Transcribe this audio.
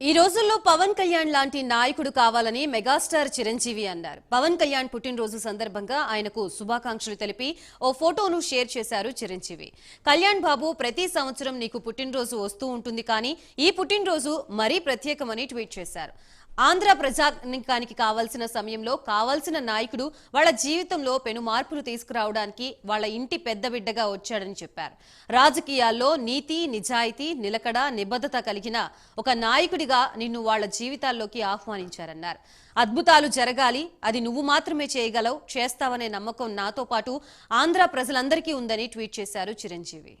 ఈ రోజుల్లో పవన్ కళ్యాణ్ లాంటి నాయకుడు కావాలని మెగాస్టార్ చిరంజీవి అన్నారు. పవన్ కళ్యాణ్ పుట్టినరోజు సందర్భంగా ఆయనకు శుభాకాంక్షలు తెలిపి ఓ ఫోటోను షేర్ చేశారు చిరంజీవి. కళ్యాణ్ బాబు ప్రతి సంవత్సరం నీకు పుట్టినరోజు వస్తూ ఉంటుంది కానీ ఈ పుట్టినరోజు మరీ ప్రత్యేకమని ట్వీట్ చేశారు. ఆంధ్ర ప్రజానికానికి కావాల్సిన సమయంలో కావాల్సిన నాయకుడు వాళ్ళ జీవితంలో పెను మార్పులు తీసుకురావడానికి వాళ్ళ ఇంటి పెద్ద బిడ్డగా వచ్చాడని చెప్పారు. రాజకీయాల్లో నీతి నిజాయితీ నిలకడ నిబద్ధత కలిగిన ఒక నాయకుడిగా నిన్ను వాళ్ళ జీవితాల్లోకి ఆహ్వానించారన్నారు. అద్భుతాలు జరగాలి అది నువ్వు మాత్రమే చేయగలవు చేస్తావనే నమ్మకం నాతో పాటు ఆంధ్ర ప్రజలందరికీ ఉందని ట్వీట్ చేశారు చిరంజీవి.